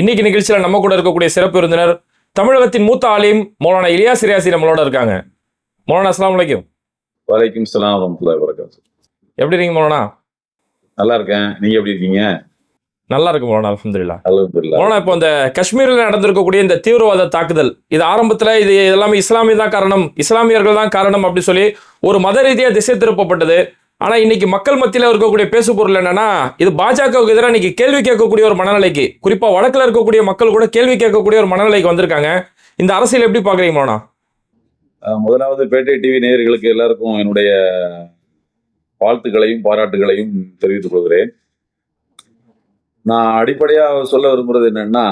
இன்னைக்கு நிகழ்ச்சியில நம்ம கூட இருக்கக்கூடிய சிறப்பு விருந்தினர் தமிழகத்தின் மூத்த ஆலிம் மௌலானா இலியாஸ் ரியாசி நம்மளோட இருக்காங்க. மௌலானா அஸ்லாம் வலைக்கும் வலைக்கும் சலாம் வரமத்துல்லாஹி வரகாத்து எப்படி இருக்கீங்க மௌலானா? நல்லா இருக்கேன். நீங்க எப்படி இருக்கீங்க? நல்லா இருக்கு மௌலானா அல்ஹம்துலில்லாஹ் மௌலானா இப்போ இந்த காஷ்மீரில் நடந்திருக்கக்கூடிய இந்த தீவிரவாத தாக்குதல் இது ஆரம்பத்துல இது எல்லாமே இஸ்லாமிய தான் காரணம் இஸ்லாமியர்கள் தான் காரணம் அப்படி சொல்லி ஒரு மத ரீதியா திசை திருப்பப்பட்டது. ஆனால் இன்னைக்கு மக்கள் மத்தியில் இருக்கக்கூடிய பேசு பொருள் என்னன்னா இது பாஜகவுக்கு எதிராக இன்னைக்கு கேள்வி கேட்கக்கூடிய ஒரு மனநிலைக்கு குறிப்பாக வடக்கில் இருக்கக்கூடிய மக்கள் கூட கேள்வி கேட்கக்கூடிய ஒரு மனநிலைக்கு வந்திருக்காங்க. இந்த அரசியல் எப்படி பாக்குறீங்க முதலாவது பேட்டை டிவி நேயர்களுக்கு எல்லாருக்கும் என்னுடைய வாழ்த்துக்களையும் பாராட்டுகளையும் தெரிவித்துக் கொள்கிறேன். நான் அடிப்படையாக சொல்ல விரும்புறது என்னன்னா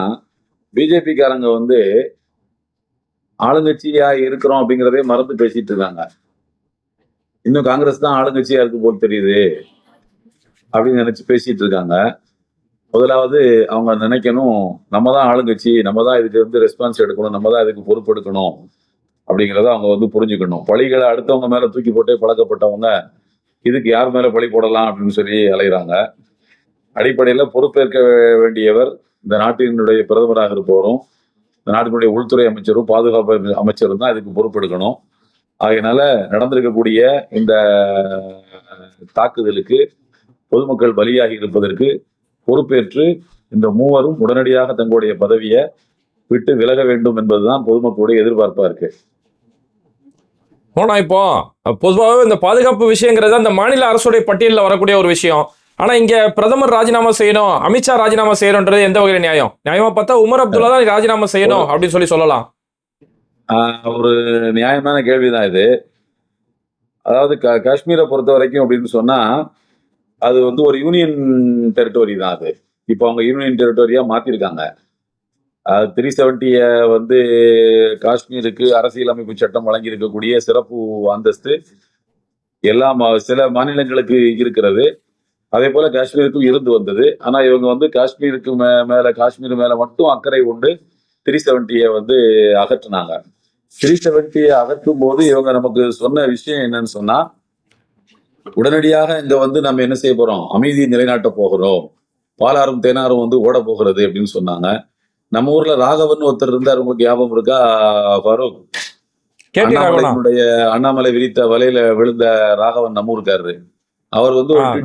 பிஜேபிக்காரங்க வந்து ஆளுங்கட்சியா இருக்கிறோம் அப்படிங்கிறதே மறந்து பேசிட்டு இருக்காங்க. இன்னும் காங்கிரஸ் தான் ஆளுங்கட்சியா இருக்கு போல் தெரியுது அப்படின்னு நினைச்சு பேசிட்டு இருக்காங்க. முதலாவது அவங்க நினைக்கணும் நம்ம தான் ஆளுங்கட்சி நம்ம தான் இதுக்கு வந்து ரெஸ்பான்ஸ் எடுக்கணும் நம்ம தான் இதுக்கு பொறுப்பெடுக்கணும் அப்படிங்கிறத அவங்க வந்து புரிஞ்சுக்கணும். பழிகளை அடுத்தவங்க மேல தூக்கி போட்டே பழக்கப்பட்டவங்க இதுக்கு யார் மேல பழி போடலாம் அப்படின்னு சொல்லி அலைகிறாங்க அடிப்படையில் பொறுப்பேற்க வேண்டியவர் இந்த நாட்டினுடைய பிரதமராக இருப்பவரும் இந்த நாட்டினுடைய உள்துறை அமைச்சரும் பாதுகாப்பு அமைச்சரும் தான் இதுக்கு பொறுப்பெடுக்கணும். ஆகையினால நடந்திருக்கக்கூடிய இந்த தாக்குதலுக்கு பொதுமக்கள் பலியாகி இருப்பதற்கு பொறுப்பேற்று இந்த மூவரும் உடனடியாக தங்களுடைய பதவியை விட்டு விலக வேண்டும் என்பதுதான் பொதுமக்களுடைய எதிர்பார்ப்பா இருக்கு. மௌலானா இப்போ. பொதுவாகவே இந்த பாதுகாப்பு விஷயங்கிறது அந்த மாநில அரசுடைய பட்டியலில் வரக்கூடிய ஒரு விஷயம். ஆனா இங்க பிரதமர் ராஜினாமா செய்யணும் அமித்ஷா ராஜினாமா செய்யணும்ன்றது எந்த வகையில நியாயம்? நியாயமா பார்த்தா உமர் அப்துல்லா தான் ராஜினாமா செய்யணும் அப்படின்னு சொல்லி சொல்லலாம். ஒரு நியாயமான கேள்விதான் இது. அதாவது கா- காஷ்மீரை பொறுத்த வரைக்கும் அப்படின்னு சொன்னா அது வந்து ஒரு யூனியன் டெரிட்டோரி தான் அது. இப்போ அவங்க யூனியன் டெரிட்டரியா மாத்திருக்காங்க. த்ரீ செவன்ட்டியை வந்து காஷ்மீருக்கு அரசியலமைப்பு சட்டம் வழங்கியிருக்கக்கூடிய சிறப்பு அந்தஸ்து எல்லா மா- சில மாநிலங்களுக்கு இருக்கிறது. அதே போல காஷ்மீருக்கும் இருந்து வந்தது. ஆனா இவங்க வந்து காஷ்மீருக்கு மே மேல காஷ்மீர் மேல மட்டும் அக்கறை கொண்டு த்ரீ செவன்ட்டியை வந்து அகற்றினாங்க. த்ரீ செவன்ட்டியை அகற்றும் போது இவங்க நமக்கு சொன்ன விஷயம் என்னன்னு சொன்னா உடனடியாக இங்க வந்து நம்ம என்ன செய்ய போறோம்? அமைதி நிலைநாட்ட போகிறோம். பாலாறும் தேனாரும் வந்து ஓட போகிறது அப்படின்னு சொன்னாங்க. நம்ம ஊர்ல ராகவன் ஒருத்தர் இருந்தார். உங்களுக்கு ஞாபகம் இருக்கா ஃபரூக்? அண்ணாமலையினுடைய அண்ணாமலை விரித்த வலையில விழுந்த ராகவன் நம்ம ஊருக்காரரு. அவர் வந்து ஒரு.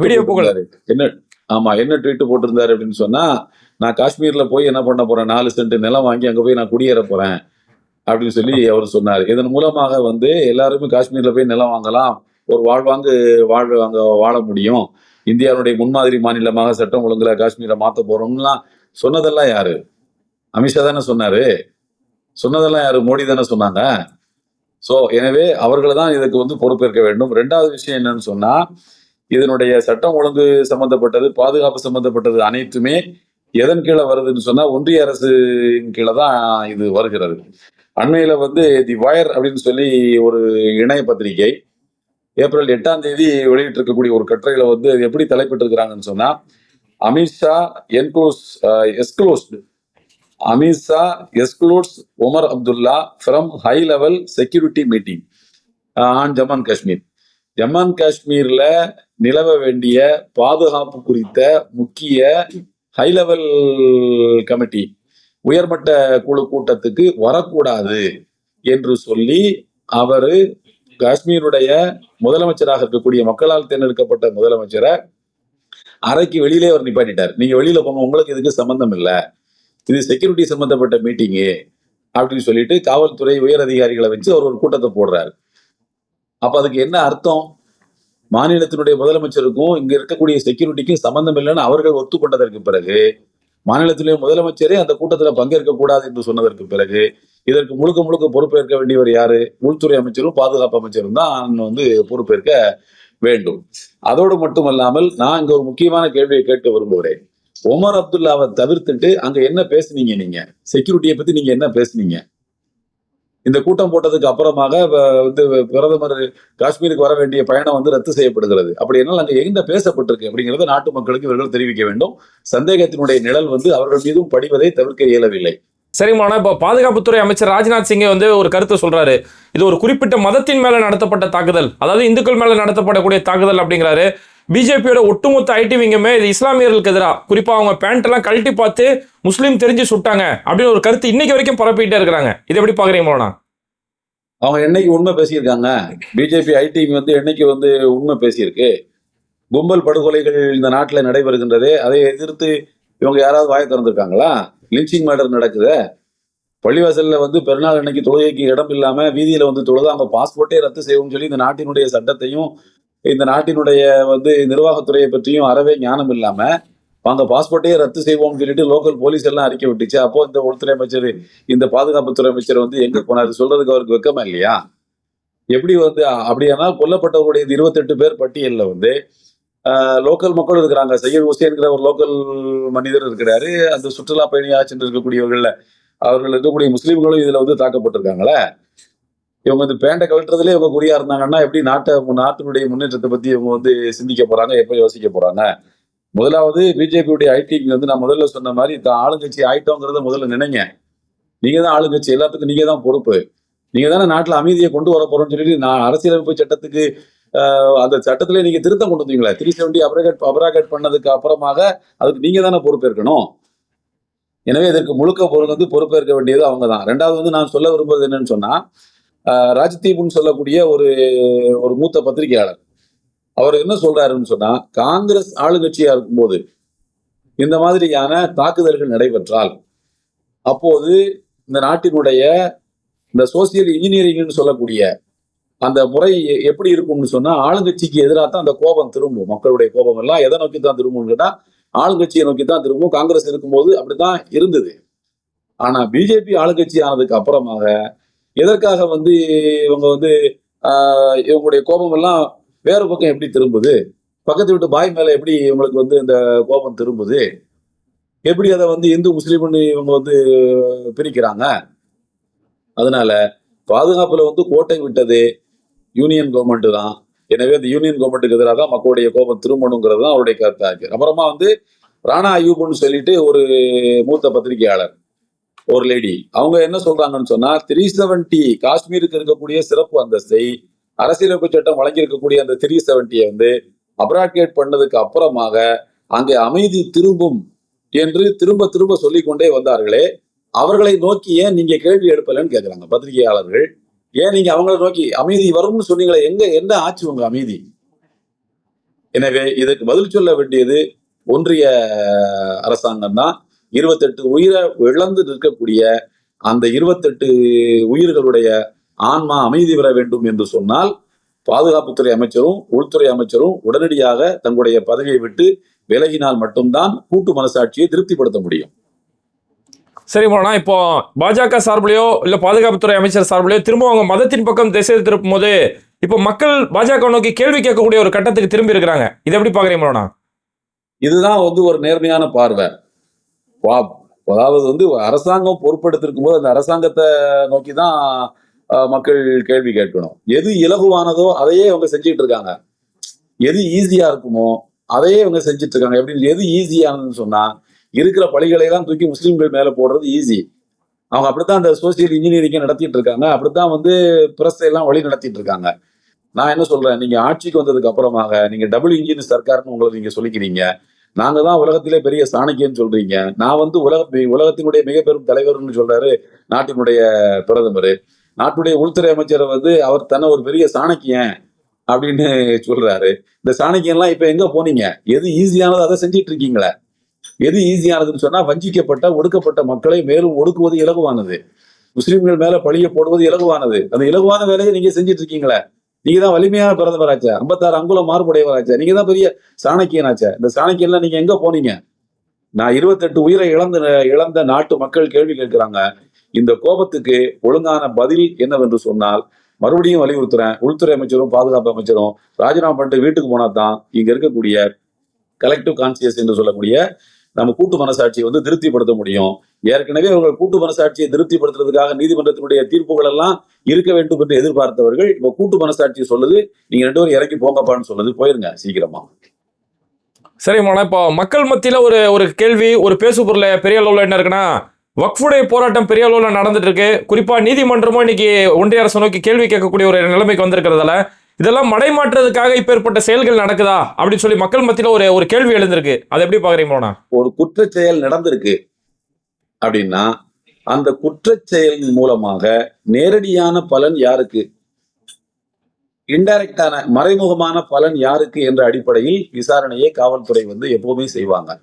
என்ன ஆமா என்ன ட்வீட் போட்டிருந்தாரு அப்படின்னு சொன்னா நான் காஷ்மீர்ல போய் என்ன பண்ண போறேன்? நாலு சென்ட் நிலம் வாங்கி அங்க போய் நான் குடியேற போறேன். அப்படின்னு சொல்லி அவர் சொன்னார். இதன் மூலமாக வந்து எல்லாருமே காஷ்மீர்ல போய் நிலம் வாங்கலாம். ஒரு வாழ்வாங்கு வாழ் அங்கே வாழ முடியும். இந்தியாவுடைய முன்மாதிரி மாநிலமாக சட்டம் ஒழுங்குல காஷ்மீரை மாத்த போறோம்லாம் சொன்னதெல்லாம் யாரு? அமித்ஷா தானே சொன்னாரு. சொன்னதெல்லாம் யாரு? மோடி தானே சொன்னாங்க. சோ எனவே அவர்களை தான் இதுக்கு வந்து பொறுப்பேற்க வேண்டும். ரெண்டாவது விஷயம் என்னன்னு சொன்னா இதனுடைய சட்டம் ஒழுங்கு சம்பந்தப்பட்டது பாதுகாப்பு சம்பந்தப்பட்டது அனைத்துமே எதன் கீழே வருதுன்னு சொன்னா ஒன்றிய அரசின் கீழே தான் இது வருகிறது. அண்மையில் வந்து தி வயர் அப்படின்னு சொல்லி ஒரு இணைய பத்திரிகை ஏப்ரல் எட்டாம் தேதி வெளியிட்டிருக்கக்கூடிய ஒரு கட்டுரையில வந்து அது எப்படி தலைப்பிட்டிருக்கிறாங்கன்னு சொன்னா Amit Shah enclose excluded. Amit Shah excludes Omar Abdullah from high level security meeting on Jammu and Kashmir. Jammu and காஷ்மீர்ல நிலவ வேண்டிய பாதுகாப்பு குறித்த முக்கிய ஹை லெவல் கமிட்டி உயர்மட்ட குழு கூட்டத்துக்கு வரக்கூடாது என்று சொல்லி அவரு காஷ்மீருடைய முதலமைச்சராக இருக்கக்கூடிய மக்களால் தேர்ந்தெடுக்கப்பட்ட முதலமைச்சரை அறைக்கு வெளியிலே அவர் நிப்பாட்டிட்டார். நீங்க வெளியில போங்க உங்களுக்கு இதுக்கு சம்பந்தம் இல்லை. இது செக்யூரிட்டி சம்பந்தப்பட்ட மீட்டிங்கு அப்படின்னு சொல்லிட்டு காவல்துறை உயர் அதிகாரிகளை வச்சு அவர் ஒரு கூட்டத்தை போடுறாரு. அப்ப அதுக்கு என்ன அர்த்தம்? மாநிலத்தினுடைய முதலமைச்சருக்கும் இங்க இருக்கக்கூடிய செக்யூரிட்டிக்கும் சம்பந்தம் இல்லைன்னு அவர்கள் ஒத்துக்கொண்டதற்கு பிறகு மாநிலத்திலே முதலமைச்சரே அந்த கூட்டத்துல பங்கேற்க கூடாது என்று சொன்னதற்கு பிறகு இதற்கு முழுக்க முழுக்க பொறுப்பேற்க வேண்டியவர் யாரு? உள்துறை அமைச்சரும் பாதுகாப்பு அமைச்சரும் தான் வந்து பொறுப்பேற்க வேண்டும். அதோடு மட்டுமல்லாமல் நான் இங்க ஒரு முக்கியமான கேள்வியை கேட்க விரும்புகிறேன் ஒமர் அப்துல்லாவை தவிர்த்துட்டு அங்க என்ன பேசுனீங்க நீங்க? செக்யூரிட்டியை பத்தி நீங்க என்ன பேசுனீங்க? இந்த கூட்டம் போட்டதுக்கு அப்புறமாக வந்து பிரதமர் காஷ்மீருக்கு வர வேண்டிய பயணம் வந்து ரத்து செய்யப்படுகிறது. அப்படி என்னால் அங்கே எங்க பேசப்பட்டிருக்கு அப்படிங்கிறத நாட்டு மக்களுக்கு இவர்கள் தெரிவிக்க வேண்டும். சந்தேகத்தினுடைய நிழல் வந்து அவர்கள் மீதும் படிவதை தவிர்க்க இயலவில்லை. சரிமான இப்போ பாதுகாப்புத்துறை அமைச்சர் ராஜ்நாத் சிங்கை வந்து ஒரு கருத்தை சொல்றாரு. இது ஒரு குறிப்பிட்ட மதத்தின் மேல நடத்தப்பட்ட தாக்குதல். அதாவது இந்துக்கள் மேல நடத்தப்படக்கூடிய தாக்குதல் அப்படிங்கிறாரு. பிஜேபியோட ஒட்டுமொத்த ஐடி விங்கமே இது இஸ்லாமியர்களுக்கு எதிராக குறிப்பா அவங்க பேண்ட் எல்லாம் கழட்டி பார்த்து முஸ்லீம் தெரிஞ்சு சுட்டாங்க அப்படின்னு ஒரு கருத்து இன்னைக்கு வரைக்கும் பரப்பிட்டே இருக்கிறாங்க. இது எப்படி பாக்குறீங்க அவங்க என்னைக்கு உண்மை பேசியிருக்காங்க? பிஜேபி ஐடி வந்து என்னைக்கு வந்து உண்மை பேசியிருக்கு? கும்பல் படுகொலைகள் இந்த நாட்டில் நடைபெறுகின்றதே. அதை எதிர்த்து இவங்க யாராவது வாய திறந்துருக்காங்களா? லிஞ்சிங் மேடர் நடக்குது. பள்ளிவாசல்ல வந்து பெருநாள் அன்னைக்கு தொழுகைக்கு இடம் இல்லாம வீதியில வந்து தொழுது அவங்க பாஸ்போர்ட்டே ரத்து செய்வோம்னு சொல்லி இந்த நாட்டினுடைய சட்டத்தையும் இந்த நாட்டினுடைய வந்து நிர்வாகத்துறையை பற்றியும் அறவே ஞானம் இல்லாம அவங்க பாஸ்போர்ட்டே ரத்து செய்வோம்னு சொல்லிட்டு லோக்கல் போலீஸ் எல்லாம் அறிக்கை விட்டுச்சு. அப்போ இந்த உள்துறை அமைச்சர் இந்த பாதுகாப்புத்துறை அமைச்சர் வந்து எங்க போனாரு? சொல்றதுக்கு அவருக்கு வெக்கமா இல்லையா? எப்படி வந்து அப்படியானால் கொல்லப்பட்டவருடைய இந்த இருபத்தெட்டு பேர் பட்டியல்ல வந்து லோக்கல் மக்களும் இருக்கிறாங்க. சையத் ஹுசேன்கிற ஒரு லோக்கல் மனிதர் இருக்கிறாரு. அந்த சுற்றுலா பயணியாக சென்று இருக்கக்கூடியவர்கள அவர்கள் இருக்கக்கூடிய முஸ்லீம்களும் இதுல வந்து தாக்கப்பட்டிருக்காங்களே. இவங்க இந்த பேண்டை கழட்டுறதுல இவங்க குறியா இருந்தாங்கன்னா எப்படி நாட்டை நாட்டினுடைய முன்னேற்றத்தை பத்தி இவங்க வந்து சிந்திக்க போறாங்க எப்ப யோசிக்க போறாங்க? முதலாவது பிஜேபியுடைய ஐடிக்கு வந்து நான் முதல்ல சொன்ன மாதிரி தான் ஆளுங்கட்சி ஆயிட்டோங்கிறத முதல்ல நினைங்க. நீங்க தான் ஆளுங்கட்சி எல்லாத்துக்கும் நீங்க தான் பொறுப்பு. நீங்க தானே நாட்டுல அமைதியை கொண்டு வர போறோம்னு சொல்லிட்டு நான் அரசியலமைப்பு சட்டத்துக்கு ஆஹ், அந்த சட்டத்திலே நீங்க திருத்தம் கொண்டு வந்தீங்களே த்ரீ செவன்டி அப்ராகேட் அபராகட் பண்ணதுக்கு அப்புறமாக அதுக்கு நீங்க தானே பொறுப்பேற்கணும் எனவே இதற்கு முழுக்க பொருள் வந்து பொறுப்பேற்க வேண்டியது அவங்க தான். ரெண்டாவது வந்து நான் சொல்ல விரும்புறது என்னன்னு சொன்னா ராஜ்தீப்னு சொல்லக்கூடிய ஒரு ஒரு மூத்த பத்திரிகையாளர். அவர் என்ன சொல்றாருன்னு சொன்னா காங்கிரஸ் ஆளுங்கட்சியா இருக்கும்போது இந்த மாதிரியான தாக்குதல்கள் நடைபெற்றால் அப்போது இந்த நாட்டினுடைய இந்த சோசியல் இன்ஜினியரிங்னு சொல்லக்கூடிய அந்த முறை எப்படி இருக்கும்னு சொன்னா ஆளுங்கட்சிக்கு எதிராக தான் அந்த கோபம் திரும்பும். மக்களுடைய கோபம் எல்லாம் எதை நோக்கி தான் திரும்பும்னு கேட்டா ஆளுங்கட்சியை நோக்கி தான் திரும்பும். காங்கிரஸ் இருக்கும்போது அப்படிதான் இருந்தது. ஆனா பிஜேபி ஆளுங்கட்சி ஆனதுக்கு அப்புறமாக எதற்காக வந்து இவங்க வந்து இவங்களுடைய கோபம் எல்லாம் வேற பக்கம் எப்படி திரும்புது? பக்கத்து வீட்டு பாய் மேல எப்படி இவங்களுக்கு வந்து இந்த கோபம் திரும்புது? எப்படி அதை வந்து இந்து முஸ்லீம்னு இவங்க வந்து பிரிக்கிறாங்க? அதனால பாதுகாப்புல வந்து கோட்டை விட்டது யூனியன் கவர்மெண்ட் தான். எனவே அந்த யூனியன் கவர்மெண்ட்டுக்கு எதிராக தான் மக்களுடைய கோபம் திரும்பணுங்கிறது தான் அவருடைய கருத்தா இருக்கு. அப்புறமா வந்து ராணா அயூப்னு சொல்லிட்டு ஒரு மூத்த பத்திரிகையாளர். ஒரு லேடி அவங்க என்ன சொல்றாங்கன்னு சொன்னா த்ரீ செவன்டி காஷ்மீருக்கு இருக்கக்கூடிய சிறப்பு அந்தஸ்தை அரசியலமைப்பு சட்டம் வழங்கி இருக்கக்கூடிய அந்த த்ரீ செவன்டியை வந்து அப்ராகேட் பண்ணதுக்கு அப்புறமாக அங்கே அமைதி திரும்பும் என்று திரும்ப திரும்ப சொல்லிக் கொண்டே வந்தார்களே. அவர்களை நோக்கி ஏன் நீங்க கேள்வி எழுப்பலன்னு கேக்குறாங்க பத்திரிகையாளர்கள். ஏன் நீங்க அவங்கள நோக்கி அமைதி வரும்னு சொன்னீங்களே எங்க என்ன ஆச்சு உங்க அமைதி? எனவே இதற்கு பதில் சொல்ல வேண்டியது ஒன்றிய அரசாங்கம் தான். இருபத்தெட்டு உயிரை இழந்து நிற்கக்கூடிய அந்த இருபத்தெட்டு உயிர்களுடைய ஆன்மா அமைதி பெற வேண்டும் என்று சொன்னால் பாதுகாப்புத்துறை அமைச்சரும் உள்துறை அமைச்சரும் உடனடியாக தங்களுடைய பதவியை விட்டு விலகினால் மட்டும்தான் கூட்டு மனசாட்சியை திருப்திப்படுத்த முடியும். சரி மோனா இப்போ பாஜக சார்பிலையோ இல்ல பாதுகாப்புத்துறை அமைச்சர் சார்பிலையோ திரும்ப அவங்க மதத்தின் பக்கம் திசை திருப்பும் போது இப்போ மக்கள் பாஜக நோக்கி கேள்வி கேட்கக்கூடிய ஒரு கட்டத்துக்கு திரும்பி இருக்கிறாங்க. இதை எப்படி பாக்குறீங்க மோனா? இதுதான் வந்து ஒரு நேர்மையான பார்வை. வா- அதாவது வந்து அரசாங்கம் பொறுப்பெடுத்திருக்கும் போது அந்த அரசாங்கத்தை நோக்கி தான் மக்கள் கேள்வி கேட்கணும். எது இலகுவானதோ அதையே அவங்க செஞ்சுட்டு இருக்காங்க. எது ஈஸியா இருக்குமோ அதையே இவங்க செஞ்சுட்டு இருக்காங்க. எப்படின்னு எது ஈஸியானதுன்னு சொன்னா இருக்கிற பழிகளை எல்லாம் தூக்கி முஸ்லீம்கள் மேல போடுறது ஈஸி. அவங்க அப்படித்தான் அந்த சோசியல் இன்ஜினியரிங்கை நடத்திட்டு இருக்காங்க. அப்படித்தான் வந்து பிரசையெல்லாம் எல்லாம் வழி நடத்திட்டு இருக்காங்க. நான் என்ன சொல்றேன்? நீங்க ஆட்சிக்கு வந்ததுக்கு அப்புறமாக நீங்க டபுள் இன்ஜின் சர்க்கார்னு உங்களை நீங்க சொல்லிக்கிறீங்க. நாங்க தான் உலகத்திலே பெரிய சாணக்கியன்னு சொல்றீங்க. நான் வந்து உலக உலகத்தினுடைய மிக பெரும் தலைவர்னு சொல்றாரு நாட்டினுடைய பிரதமர். நாட்டுடைய உள்துறை அமைச்சரை வந்து அவர் தன்னை ஒரு பெரிய சாணக்கியன் அப்படின்னு சொல்றாரு. இந்த சாணக்கியன்லாம் இப்ப எங்க போனீங்க? எது ஈஸியானதோ அதை செஞ்சிட்டு இருக்கீங்களே எது ஈஸியானதுன்னு சொன்னா வஞ்சிக்கப்பட்ட ஒடுக்கப்பட்ட மக்களை மேலும் ஒடுக்குவது இலகுவானது. முஸ்லிம்கள் மேல பழிய போடுவது இலகுவானது. அந்த இலகுவான வேலையை நீங்க செஞ்சிட்டு இருக்கீங்களே நீங்க தான் வலிமையான பிறந்தவராச்சா. ஐம்பத்தாறு அங்குலம் மாறுபடையவராச்சே நீங்க தான் பெரிய சாணக்கியனாச்சா. இந்த சாணக்கியன்லாம் நீங்க எங்க போனீங்க? நான் இருபத்தெட்டு உயிரை இழந்த இழந்த நாட்டு மக்கள் கேள்வி கேட்கிறாங்க இந்த கோபத்துக்கு ஒழுங்கான பதில் என்னவென்று சொன்னால் மறுபடியும் வலியுறுத்துறேன். உள்துறை அமைச்சரும் பாதுகாப்பு அமைச்சரும் ராஜினாமா பண்ணிட்டு வீட்டுக்கு போனா தான் இங்க இருக்கக்கூடிய கலெக்டிவ் கான்சியஸ் என்று சொல்லக்கூடிய நம்ம கூட்டு மனசாட்சியை வந்து திருப்திப்படுத்த முடியும். ஏற்கனவே அவர்கள் கூட்டு மனசாட்சியை திருப்திப்படுத்துறதுக்காக நீதிமன்றத்தினுடைய தீர்ப்புகள் எல்லாம் இருக்க வேண்டும் என்று எதிர்பார்த்தவர்கள் இப்ப கூட்டு மனசாட்சி சொல்லுது நீங்க ரெண்டு பேரும் இறக்கி போங்கப்பான்னு சொல்லுது. போயிருங்க சீக்கிரமா. சரிமான இப்போ மக்கள் மத்தியில ஒரு ஒரு கேள்வி ஒரு பேசு பொருள் பெரிய அளவில் என்ன இருக்குன்னா வக்ஃபுடைய போராட்டம் பெரிய அளவில் நடந்துட்டு இருக்கு. குறிப்பா நீதிமன்றமும் இன்னைக்கு ஒன்றிய அரசு நோக்கி கேள்வி கேட்கக்கூடிய ஒரு நிலைமைக்கு வந்திருக்கிறதால இதெல்லாம் மடைமாற்றுறதுக்காக இப்பேற்பட்ட செயல்கள் நடக்குதா? அப்படின்னு சொல்லி மக்கள் மத்தியில ஒரு ஒரு கேள்வி எழுந்திருக்கு. அதை எப்படி பாக்குறீங்களா ஒரு குற்றச்செயல் நடந்திருக்கு அப்படின்னா அந்த குற்ற செயலின் மூலமாக நேரடியான பலன் யாருக்கு? இன்டைரக்டான மறைமுகமான பலன் யாருக்கு என்ற அடிப்படையில் விசாரணையை காவல்துறை வந்து எப்பவுமே செய்வாங்க.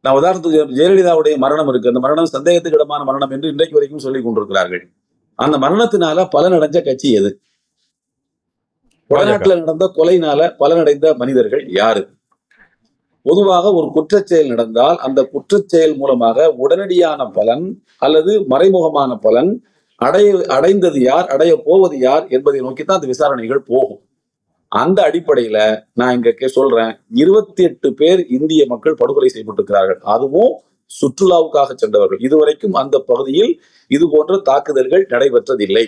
நான் உதாரணத்துக்கு ஜெயலலிதாவுடைய மரணம் இருக்கு. அந்த மரணம் சந்தேகத்துக்கிடமான மரணம் என்று இன்றைக்கு வரைக்கும் சொல்லிக் கொண்டிருக்கிறார்கள். அந்த மரணத்தினால பலனடைஞ்ச கட்சி எது? வடநாட்டுல நடந்த கொலைனால பலனடைந்த மனிதர்கள் யாரு? பொதுவாக ஒரு குற்றச் செயல் நடந்தால் அந்த குற்றச் செயல் மூலமாக உடனடியான பலன் அல்லது மறைமுகமான பலன் அடைய அடைந்தது யார் அடைய போவது யார் என்பதை நோக்கித்தான் அந்த விசாரணைகள் போகும். அந்த அடிப்படையில நான் இங்க சொல்றேன். இருபத்தி எட்டு பேர் இந்திய மக்கள் படுகொலை செய்யப்பட்டிருக்கிறார்கள். அதுவும் சுற்றுலாவுக்காக சென்றவர்கள். இதுவரைக்கும் அந்த பகுதியில் இது போன்ற தாக்குதல்கள் நடைபெற்றதில்லை.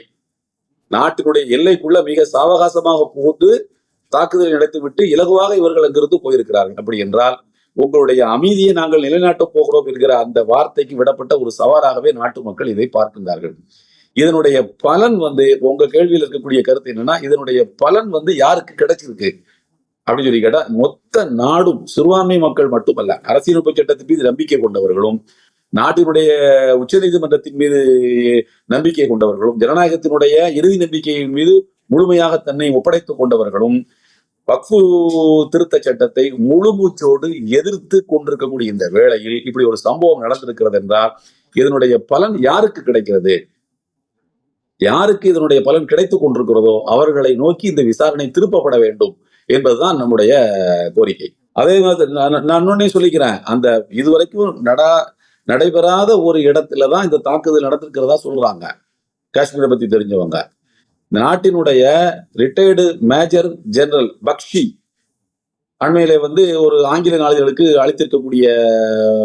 நாட்டினுடைய எல்லைக்குள்ள மிக சாவகாசமாக புகுந்து தாக்குதல் நடத்திவிட்டு இலகுவாக இவர்கள் அங்கிருந்து போயிருக்கிறார்கள். அப்படி என்றால் உங்களுடைய அமைதியை நாங்கள் நிலைநாட்டப் போகிறோம் என்கிற அந்த வார்த்தைக்கு விடப்பட்ட ஒரு சவாலாகவே நாட்டு மக்கள் இதை பார்க்கின்றார்கள். இதனுடைய பலன் வந்து உங்க கேள்வியில் இருக்கக்கூடிய கருத்து என்னன்னா இதனுடைய பலன் வந்து யாருக்கு கிடைச்சிருக்கு? அப்படின்னு சொல்லி கேட்டா மொத்த நாடும் சிறுபான்மை மக்கள் மட்டுமல்ல அரசியலமைப்பு சட்டத்தின் மீது நம்பிக்கை கொண்டவர்களும் நாட்டினுடைய உச்சநீதிமன்றத்தின் மீது நம்பிக்கை கொண்டவர்களும் ஜனநாயகத்தினுடைய இறுதி நம்பிக்கையின் மீது முழுமையாக தன்னை ஒப்படைத்துக் கொண்டவர்களும் வக்ஃபு திருத்த சட்டத்தை முழு மூச்சோடு எதிர்த்து கொண்டிருக்கக்கூடிய இந்த வேளையில் இப்படி ஒரு சம்பவம் நடந்திருக்கிறது என்றால் இதனுடைய பலன் யாருக்கு கிடைக்கிறது? யாருக்கு இதனுடைய பலன் கிடைத்துக் கொண்டிருக்கிறதோ அவர்களை நோக்கி இந்த விசாரணை திருப்பப்பட வேண்டும் என்பதுதான் நம்முடைய கோரிக்கை. அதே மாதிரி நான் நான் இன்னொன்னே சொல்லிக்கிறேன். அந்த இதுவரைக்கும் நடா நடைபெறாத ஒரு இடத்துல தான் இந்த தாக்குதல் நடந்திருக்கிறதா சொல்றாங்க. காஷ்மீரை பத்தி தெரிஞ்சவங்க. இந்த நாட்டினுடைய ரிட்டையர்டு மேஜர் ஜெனரல் பக்ஷி அண்மையில வந்து ஒரு ஆங்கில நாளிதழுக்கு அளித்திருக்கக்கூடிய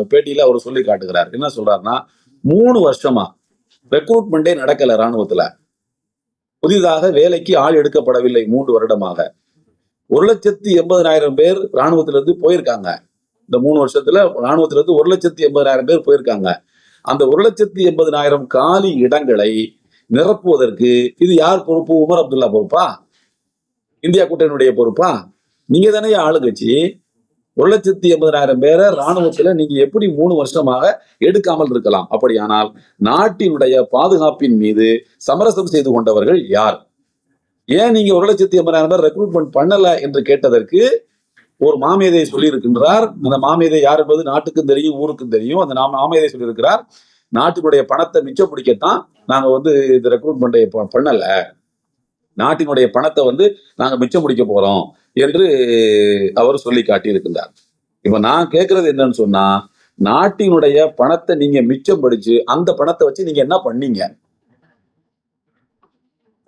பேட்டியில அவர் சொல்லி காட்டுகிறார். என்ன சொல்றாருன்னா மூணு வருஷமா ரெக்ரூட்மெண்டே நடக்கல ராணுவத்துல புதிதாக வேலைக்கு ஆள் எடுக்கப்படவில்லை மூன்று வருடமாக. ஒரு லட்சத்தி எண்பதனாயிரம் பேர் இராணுவத்திலிருந்து போயிருக்காங்க. இந்த மூணு வருஷத்துல இராணுவத்திலிருந்து ஒரு லட்சத்தி எண்பதாயிரம் பேர் போயிருக்காங்க. அந்த ஒரு லட்சத்தி எண்பதாயிரம் காலி இடங்களை நிரப்புவதற்கு இது யார் பொறுப்பு? உமர் அப்துல்லா பொறுப்பா? இந்தியா கூட்டணியுடைய பொறுப்பா? நீங்க தானே ஆளுங்கட்சி. ஒரு லட்சத்தி எண்பதாயிரம் பேரை ராணுவத்துல நீங்க எப்படி மூணு வருஷமாக எடுக்காமல் இருக்கலாம்? அப்படியானால் நாட்டினுடைய பாதுகாப்பின் மீது சமரசம் செய்து கொண்டவர்கள் யார்? ஏன் நீங்க ஒரு லட்சத்தி எண்பதாயிரம் பேர் ரெக்ரூட்மெண்ட் பண்ணல என்று கேட்டதற்கு ஒரு மாமேதை சொல்லியிருக்கின்றார். அந்த மாமேதை யார் என்பது நாட்டுக்கும் தெரியும் ஊருக்கும் தெரியும். அந்த நாம மாமேதை சொல்லியிருக்கிறார். நாட்டினுடைய பணத்தை மிச்சம் பிடிக்கத்தான் நாங்க வந்து இந்த ரெக்ரூட்மெண்ட்டை பண்ணல. நாட்டினுடைய பணத்தை வந்து நாங்க மிச்சம் பிடிக்க போறோம் என்று அவர் சொல்லி காட்டியிருக்கின்றார். இப்ப நான் கேட்கறது என்னன்னு சொன்னா நாட்டினுடைய பணத்தை நீங்க மிச்சம் படிச்சு அந்த பணத்தை வச்சு நீங்க என்ன பண்ணீங்க?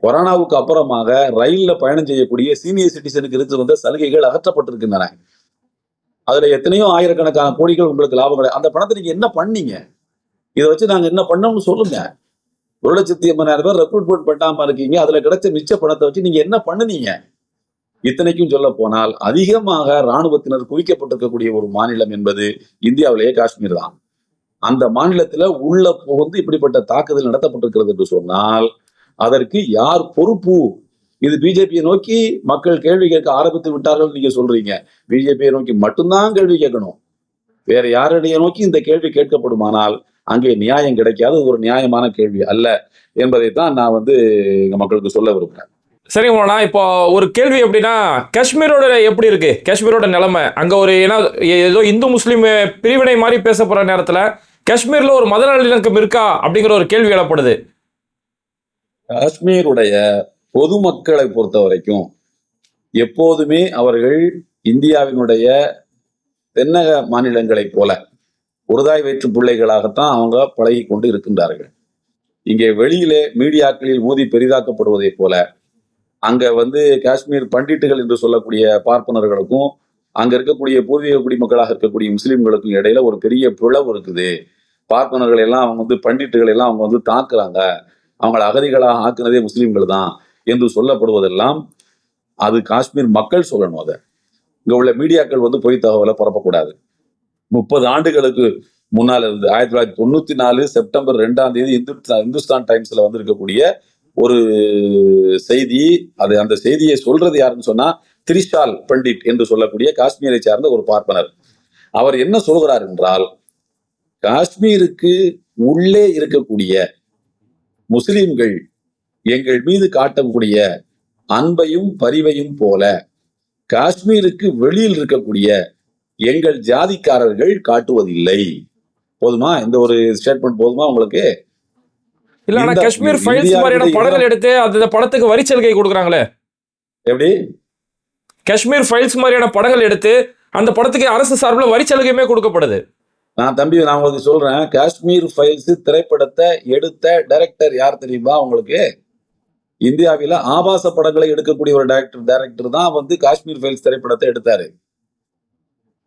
கொரோனாவுக்கு அப்புறமாக ரயில்ல பயணம் செய்யக்கூடிய சீனியர் சிட்டிசனுக்கு இருந்து வந்த சலுகைகள் அகற்றப்பட்டிருக்கின்றன. அதுல எத்தனையோ ஆயிரக்கணக்கான கோடிகள் உங்களுக்கு லாபம் கிடையாது அந்த பணத்தை நீங்க என்ன பண்ணீங்க? இதை வச்சு நாங்க என்ன பண்ணோம்னு சொல்லுங்க. ஒரு லட்சத்தி எண்பதாயிரம் பேர் ரெக்ரூட்மெண்ட் பண்ணாம இருக்கீங்க. அதுல கிடைச்ச மிச்ச பணத்தை வச்சு நீங்க என்ன பண்ணுனீங்க? இத்தனைக்கும் சொல்ல போனால் அதிகமாக ராணுவத்தினர் குவிக்கப்பட்டிருக்கக்கூடிய ஒரு மாநிலம் என்பது இந்தியாவிலேயே காஷ்மீர் தான். அந்த மாநிலத்துல உள்ள புகுந்து இப்படிப்பட்ட தாக்குதல் நடத்தப்பட்டிருக்கிறது என்று சொன்னால் அதற்கு யார் பொறுப்பு? இது பிஜேபியை நோக்கி மக்கள் கேள்வி கேட்க ஆரம்பித்து விட்டார்கள் நீங்க சொல்றீங்க. பிஜேபியை நோக்கி மட்டும்தான் கேள்வி கேட்கணும். வேற யாருடைய நோக்கி இந்த கேள்வி கேட்கப்படுமானால் அங்கே நியாயம் கிடைக்காது ஒரு நியாயமான கேள்வி அல்ல என்பதைத்தான் நான் வந்து எங்க மக்களுக்கு சொல்ல விரும்புறேன். சரி மோனா இப்போ ஒரு கேள்வி எப்படின்னா காஷ்மீரோட எப்படி இருக்கு? காஷ்மீரோட நிலைமை அங்க ஒரு ஏன்னா ஏதோ இந்து முஸ்லீம் பிரிவினை மாதிரி பேச போற நேரத்துல காஷ்மீர்ல ஒரு மத நல்லிணக்கம் இருக்கா அப்படிங்கிற ஒரு கேள்வி எழப்படுது. காஷ்மீருடைய பொதுமக்களை பொறுத்த வரைக்கும் எப்போதுமே அவர்கள் இந்தியாவினுடைய தென்னக மாநிலங்களைப் போல ஒருதாய் வயிற்று பிள்ளைகளாகத்தான் அவங்க பழகி கொண்டு இருக்கின்றார்கள். இங்கே வெளியிலே மீடியாக்களில் மோதி பெரிதாக்கப்படுவதைப் போல அங்க வந்து காஷ்மீர் பண்டிட்டுகள் என்று சொல்லக்கூடிய பார்ப்பனர்களுக்கும் அங்க இருக்கக்கூடிய பூர்வீக குடிமக்களாக இருக்கக்கூடிய முஸ்லிம்களுக்கும் இடையில ஒரு பெரிய பிளவு இருக்குது. பார்ப்பனர்கள் எல்லாம் அவங்க வந்து பண்டிட்டுகள் எல்லாம் அவங்க வந்து தாக்குறாங்க. அவங்களை அகதிகளாக ஆக்குனதே முஸ்லீம்கள் தான் என்று சொல்லப்படுவதெல்லாம் அது காஷ்மீர் மக்கள் சொல்லணும் அதை. இங்கே உள்ள மீடியாக்கள் வந்து பொய் தகவலை பரப்பக்கூடாது. முப்பது ஆண்டுகளுக்கு முன்னால் இருந்து ஆயிரத்தி தொள்ளாயிரத்தி தொண்ணூத்தி நாலு செப்டம்பர் ரெண்டாம் தேதி இந்துஸ்தான் இந்துஸ்தான் டைம்ஸில் வந்திருக்கக்கூடிய ஒரு செய்தி அது அந்த செய்தியை சொல்றது யாருன்னு சொன்னா திரிஷால் பண்டிட் என்று சொல்லக்கூடிய காஷ்மீரை சார்ந்த ஒரு பார்ப்பனர். அவர் என்ன சொல்கிறார் என்றால் காஷ்மீருக்கு உள்ளே இருக்கக்கூடிய முஸ்லிம்கள் எங்கள் மீது காட்டக்கூடிய அன்பையும் பரிவையும் போல காஷ்மீருக்கு வெளியில் இருக்கக்கூடிய எங்கள் ஜாதிக்காரர்கள் காட்டுவதில்லை. போதுமா? இந்த ஒரு ஸ்டேட்மெண்ட் போதுமா உங்களுக்கு? இல்ல காஷ்மீர் ஃபைல்ஸ் மாதிரியான படங்கள் எடுத்து அந்த படத்துக்கு வரி சலுகை கொடுக்குறாங்களே. எப்படி? காஷ்மீர் ஃபைல்ஸ் மாதிரியான படங்கள் எடுத்து அந்த படத்துக்கு அரசு சார்பில் வரி சலுகையுமே கொடுக்கப்படுது. நான் தம்பி நான் உங்களுக்கு சொல்றேன். காஷ்மீர் ஃபைல்ஸ் திரைப்படத்தை எடுத்த டைரக்டர் யார் தெரியுமா உங்களுக்கு? இந்தியாவில ஆபாச படங்களை எடுக்கக்கூடிய ஒரு டைரக்டர் டைரக்டர் தான் வந்து காஷ்மீர் ஃபைல்ஸ் திரைப்படத்தை எடுத்தாரு.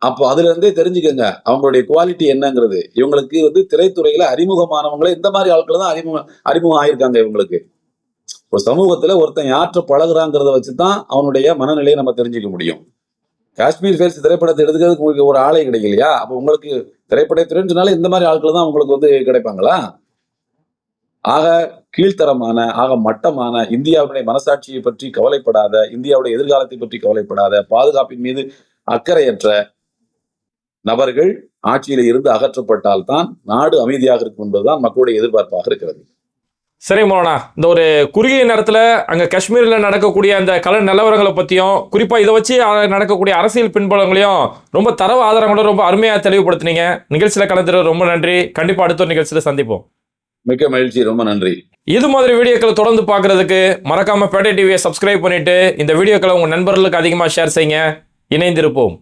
அப்போ அதுல இருந்தே தெரிஞ்சுக்கோங்க அவங்களுடைய குவாலிட்டி என்னங்கிறது. இவங்களுக்கு வந்து திரைத்துறையில அறிமுகமானவங்களே இந்த மாதிரி ஆட்கள் தான் அறிமுகம் அறிமுகம் ஆயிருக்காங்க இவங்களுக்கு. இப்போ சமூகத்துல ஒருத்தன் யாற்ற பழகுறாங்கிறத வச்சு தான் அவனுடைய மனநிலையை நம்ம தெரிஞ்சுக்க முடியும். காஷ்மீர் ஃபேல்ஸ் திரைப்படத்தை எடுக்கிறதுக்கு உங்களுக்கு ஒரு ஆலை கிடைக்கலையா? அப்போ உங்களுக்கு திரைப்படத்துறைன்னு சொன்னாலே இந்த மாதிரி ஆட்கள் தான் உங்களுக்கு வந்து கிடைப்பாங்களா? ஆக கீழ்த்தரமான ஆக மட்டமான இந்தியாவுடைய மனசாட்சியை பற்றி கவலைப்படாத இந்தியாவுடைய எதிர்காலத்தை பற்றி கவலைப்படாத பாதுகாப்பின் மீது அக்கறையற்ற நபர்கள் ஆட்சியில இருந்து அகற்றப்பட்டால் தான் நாடு அமைதியாக இருக்கும் என்பதுதான் மக்களுடைய எதிர்பார்ப்பாக இருக்கிறது. சரி மோனா இந்த ஒரு குறுகிய நேரத்தில் அங்கே காஷ்மீரில் நடக்கக்கூடிய அந்த கல நிலவரங்களை பற்றியும் குறிப்பாக இதை வச்சு நடக்கக்கூடிய அரசியல் பின்பலங்களையும் ரொம்ப தரவு ஆதாரங்களும் ரொம்ப அருமையாக தெளிவுபடுத்தினீங்க. நிகழ்ச்சியில் கலந்துட ரொம்ப நன்றி. கண்டிப்பாக அடுத்த நிகழ்ச்சியில் சந்திப்போம். மிக்க மகிழ்ச்சி ரொம்ப நன்றி. இது மாதிரி வீடியோக்களை தொடர்ந்து பார்க்குறதுக்கு மறக்காமல் பேட்டை டிவியை சப்ஸ்கிரைப் பண்ணிவிட்டு இந்த வீடியோக்களை உங்கள் நண்பர்களுக்கு அதிகமாக ஷேர் செய்யுங்க. இணைந்திருப்போம்.